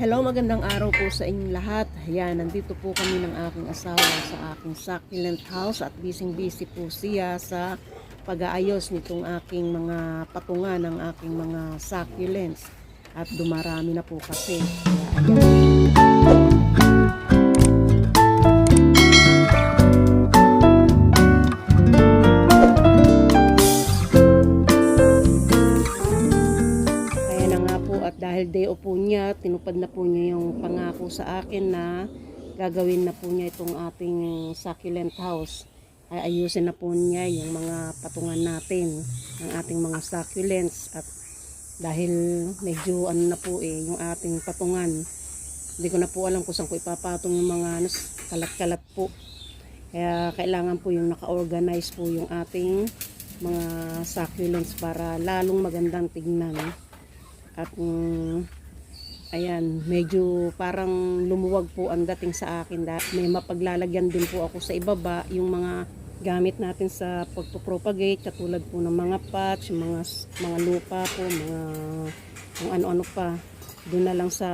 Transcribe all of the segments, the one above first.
Hello, magandang araw po sa inyong lahat. Ayan, nandito po kami ng aking asawa sa aking succulent house at busy-busy po siya sa pag-aayos nitong aking mga patungan ng aking mga succulents. At dumarami na po kasi. Ayan. Dahil day off po niya, tinupad na po niya yung pangako sa akin na gagawin na po niya itong ating succulent house. Ay ayusin na po niya yung mga patungan natin ng ating mga succulents at dahil medyo ano na po eh yung ating patungan hindi ko na po alam kung saan ko ipapatong yung mga ano, kalat-kalat po kaya kailangan po yung naka-organize po yung ating mga succulents para lalong magandang tignan. At mm, ayan, medyo parang lumuwag po ang dating sa akin. May mapaglalagyan din po ako sa ibaba yung mga gamit natin sa pagpropagate katulad po ng mga patch, mga mga lupa po, mga kung ano-ano pa. Doon na lang sa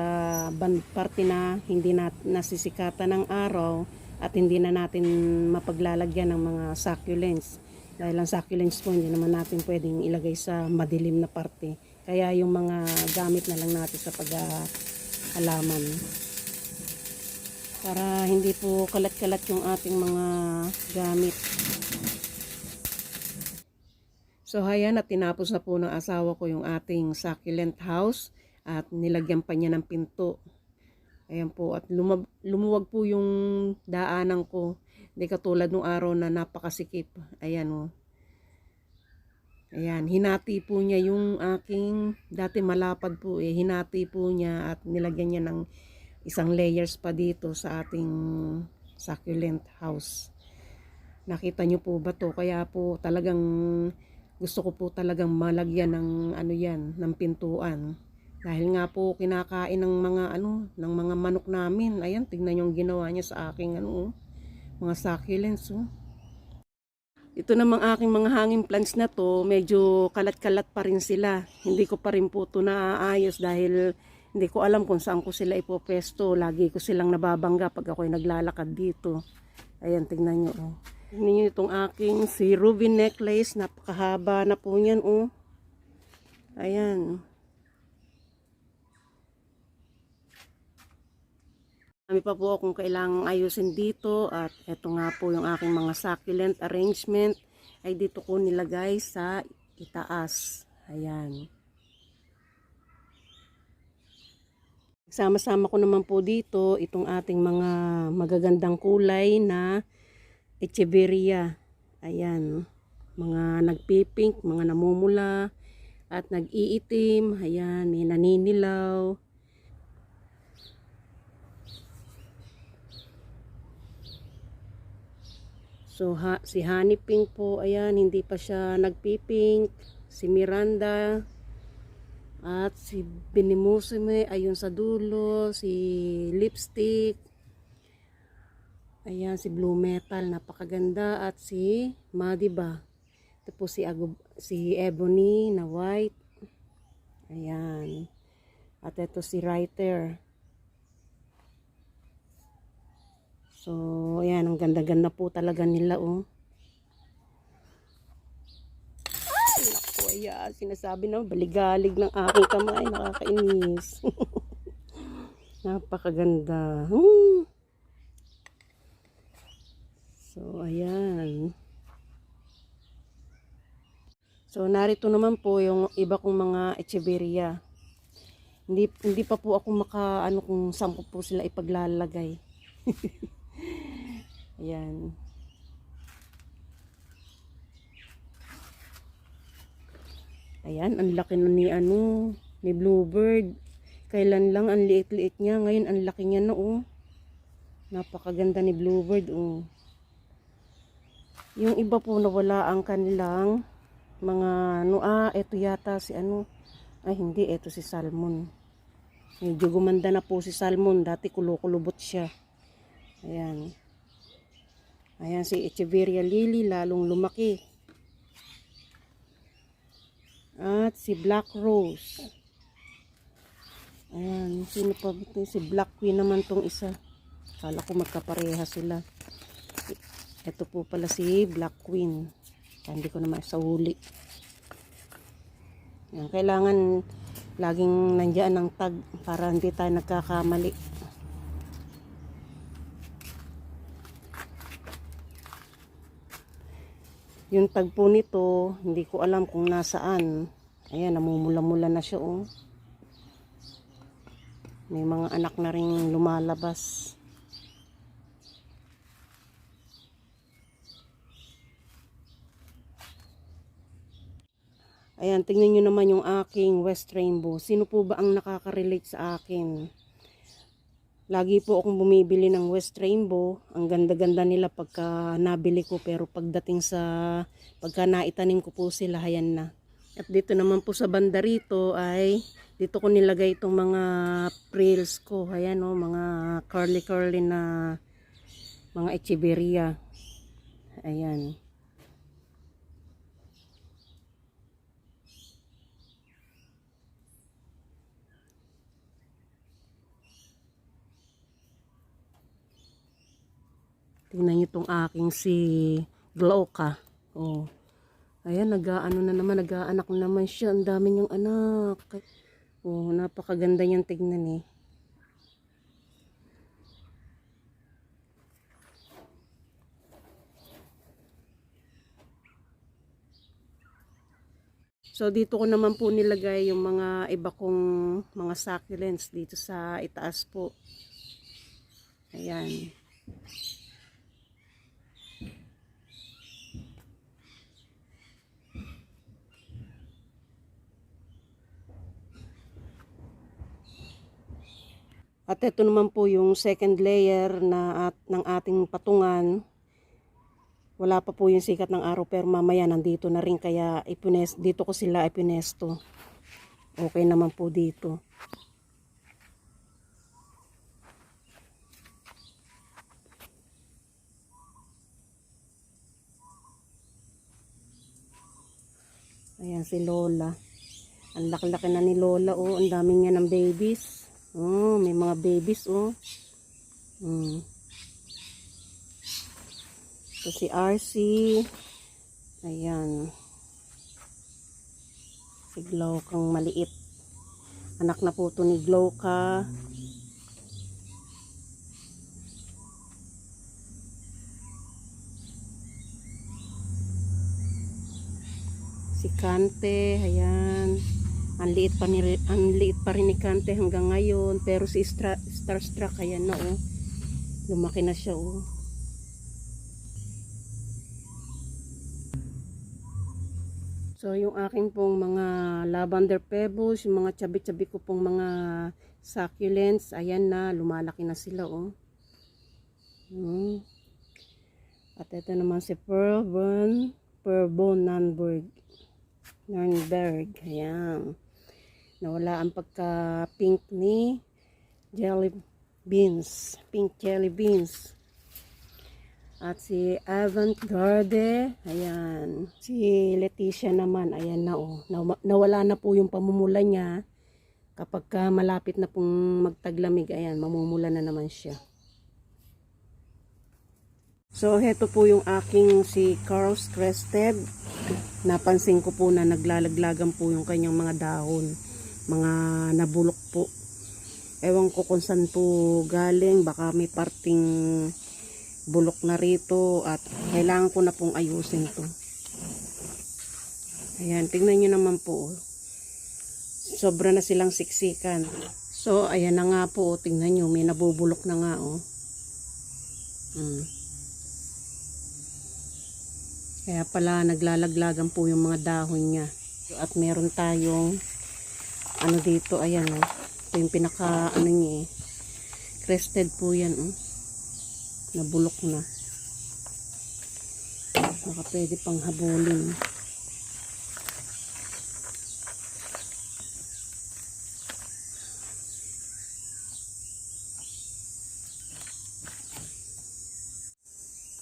ban parte na hindi na nasisikatan ng araw at hindi na natin mapaglalagyan ng mga succulents. Dahil ang succulents po hindi naman natin pwedeng ilagay sa madilim na parte. Kaya yung mga gamit na lang natin sa pag-halaman. Para hindi po kalat-kalat yung ating mga gamit. So hayan at tinapos na po ng asawa ko yung ating succulent house at nilagyan pa niya ng pinto. Ayan po at lumab- lumuwag po yung daanan ko. Hindi katulad nung araw na napakasikip. Ayan o. Ayan, hinati po niya yung aking, dati malapad po eh, hinati po niya at nilagyan niya ng isang layers pa dito sa ating succulent house. Nakita niyo po ba to? Kaya po talagang gusto ko po talagang malagyan ng ano yan, ng pintuan. Dahil nga po kinakain ng mga ano, ng mga manok namin. Ayan, tignan yung ginawa niya sa aking ano, oh, mga succulents. Oh. Ito namang aking mga hanging plants na to, medyo kalat-kalat pa rin sila. Hindi ko pa rin po ito naaayos dahil hindi ko alam kung saan ko sila ipopesto. Lagi ko silang nababangga pag ako'y naglalakad dito. Ayan, tignan nyo. Oh. Tignan nyo itong aking si ruby necklace. Napakahaba na po niyan. Oh. Ayan. Kami pa po akong kailangang ayusin dito at eto nga po yung aking mga succulent arrangement ay dito ko nilagay sa itaas. Ayan. Sama-sama ko naman po dito itong ating mga magagandang kulay na echeveria. Ayan. Mga nagpipink, mga namumula at nag-iitim. Ayan, may naninilaw. So, ha, si Honey Pink po, ayan, hindi pa siya nagpipink. Si Miranda, at si Benimusime, ayun sa dulo. Si Lipstick, ayan, si Blue Metal, napakaganda. At si Madiba, ito po si, Agob, si Ebony na white. Ayan. At ito si Writer. So, ayan, ang ganda-ganda po talaga nila, oh. Ay, naku, sinasabi na, baligalig ng aking kamay, nakakainis. Napakaganda. Hmm. So, ayan. So, narito naman po yung iba kong mga echeveria. Hindi, hindi pa po ako maka, ano, kung saan ko po sila ipaglalagay. Ayan. Ayan, ang laki na ni ano, ni Bluebird. Kailan lang ang liit-liit niya, ngayon ang laki niya na oh. Napakaganda ni Bluebird oh. Yung iba po nawala ang kanilang mga ano ah, eto yata si ano. Ay hindi, eto si Salmon. Medyo gumanda na po si Salmon, dati kulukulubot siya. Ayan. Ayan si Echeveria Lily, lalong lumaki. At si Black Rose. Ayan. Sino pa ito? Si Black Queen naman tong isa. Kala ko magkapareha sila. Ito po pala si Black Queen. Hindi ko naman sa huli. Yan, kailangan laging nandiyan ang tag para hindi tayo nagkakamali. Yung tag po nito, hindi ko alam kung nasaan. Ayan, namumula-mula na siya oh. May mga anak na rin lumalabas. Ayan, tingnan nyo naman yung aking West Rainbow. Sino po ba ang nakaka-relate sa akin? Lagi po akong bumibili ng West Rainbow. Ang ganda-ganda nila pagka nabili ko. Pero pagdating sa pagka naitanim ko po sila, hayan na. At dito naman po sa banda rito ay dito ko nilagay itong mga frills ko. Ayan o, mga curly-curly na mga echeveria. Ayan. Tingnan niyo tong aking si Glauca. Oh. Ayan, nag-ano na naman, nag-aanak na naman siya. Ang dami niyang anak. Oh, napakaganda niyang tignan eh. So dito ko naman po nilagay yung mga iba kong mga succulents dito sa itaas po. Ayan. At ito naman po yung second layer na at, ng ating patungan. Wala pa po yung sikat ng araw pero mamaya nandito na rin kaya ipines, dito ko sila ipinesto. Okay naman po dito. Ayan si Lola. Ang laki-laki na ni Lola oh. Ang dami niya ng babies. Oh, may mga babies oh. Hmm. Ito si RC. Ayan. Si Glowkang maliit. Anak na po to ni Glowka. Si Kante, ayan. Ang liit pa ni ang liit pa rin ni Kante hanggang ngayon, pero si Stra, Starstruck ayan na oh. Lumaki na siya oh. So yung aking pong mga lavender pebbles, yung mga chabi-chabi ko pong mga succulents, ayan na, lumalaki na sila oh. Hmm. At ito naman si Pearlbone, Pearlbone Nunberg. Nurnberg. Ayan. Nawala ang pagka-pink ni jelly beans. Pink jelly beans. At si Avant-Garde. Ayan. Si Leticia naman. Ayan na oh. Naw- Nawala na po yung pamumula niya. Kapag ka malapit na pong magtaglamig. Ayan. Mamumula na naman siya. So, heto po yung aking si Carl's Crested. Napansin ko po na naglalaglagan po yung kanyang mga dahon. Mga nabulok po. Ewan ko kung saan po galing. Baka may parting bulok na rito. At kailangan ko na pong ayusin to. Ayan, tingnan nyo naman po. Sobra na silang siksikan. So, ayan na nga po. Tingnan nyo, may nabubulok na nga oh. Hmm. Kaya pala naglalaglagan po yung mga dahon niya. At meron tayong ano dito, ayan oh. Ito yung pinaka ano niya eh. Crested po yan oh. Nabulok na. Baka pwede pang habulin.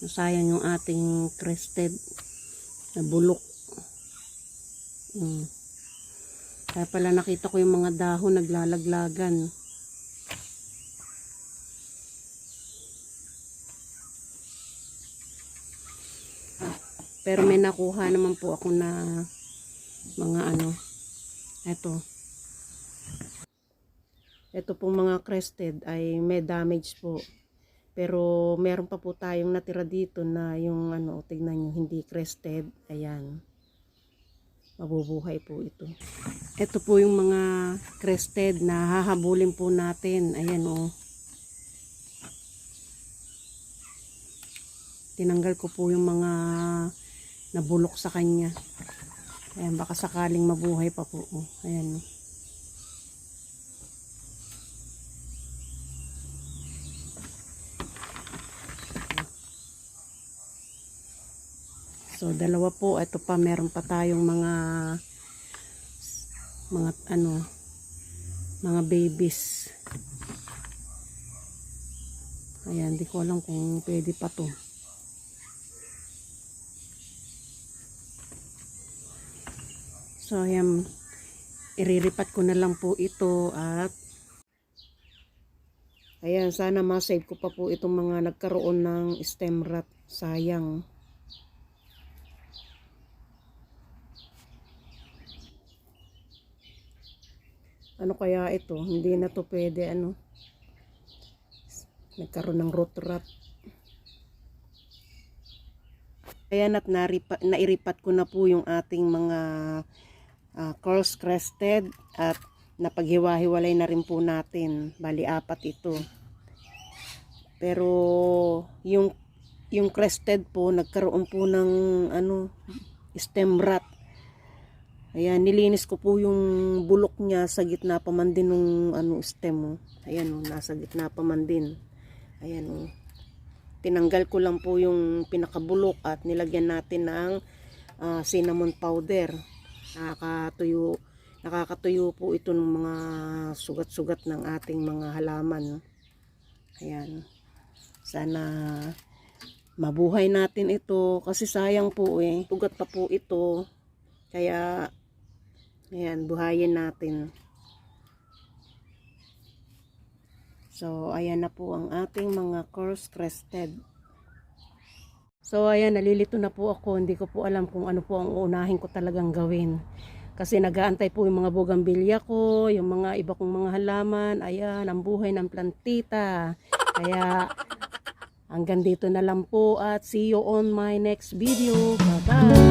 Sayang yung ating crested na bulok. Mm. Kaya pala nakita ko yung mga dahon naglalaglagan. Pero may nakuha naman po ako na mga ano. Ito. Ito pong mga crested ay may damage po. Pero meron pa po tayong natira dito na yung ano, tignan nyo, hindi crested. Ayan. Mabubuhay po ito. Ito po yung mga crested na hahabulin po natin. Ayan o. Oh. Tinanggal ko po yung mga nabulok sa kanya. Ayan, baka sakaling mabuhay pa po. Oh. Ayan. oh. So, dalawa po. Ito pa, meron pa tayong mga mga ano mga babies. Ayan, di ko alam kung pwede pa to. So, ayan, iriripat ko na lang po ito at ayan, sana ma-save ko pa po itong mga nagkaroon ng stem rot. Sayang. Ano kaya ito? Hindi na to pwede ano. Nagkaroon ng root rot. Ayan at naripa, nairipat ko na po yung ating mga uh, coarse crested at napaghiwa-hiwalay na rin po natin. Bali apat ito. Pero yung yung crested po nagkaroon po ng ano stem rot. Ayan, nilinis ko po yung bulok niya sa gitna pa man din ng ano, stem. Oh. Ayan, oh, nasa gitna pa man din. Ayan, oh. Tinanggal ko lang po yung pinakabulok at nilagyan natin ng ah, cinnamon powder. Nakakatuyo, nakakatuyo po ito ng mga sugat-sugat ng ating mga halaman. Ayan. Sana mabuhay natin ito kasi sayang po eh. Tugat pa po ito. Kaya Ayan, buhayin natin. So, ayan na po ang ating mga coarse crested. So, ayan, nalilito na po ako. Hindi ko po alam kung ano po ang unahin ko talagang gawin. Kasi nagaantay po yung mga bugambilya ko, yung mga iba kong mga halaman. Ayan, ang buhay ng plantita. Kaya, hanggang dito na lang po at see you on my next video. Bye-bye!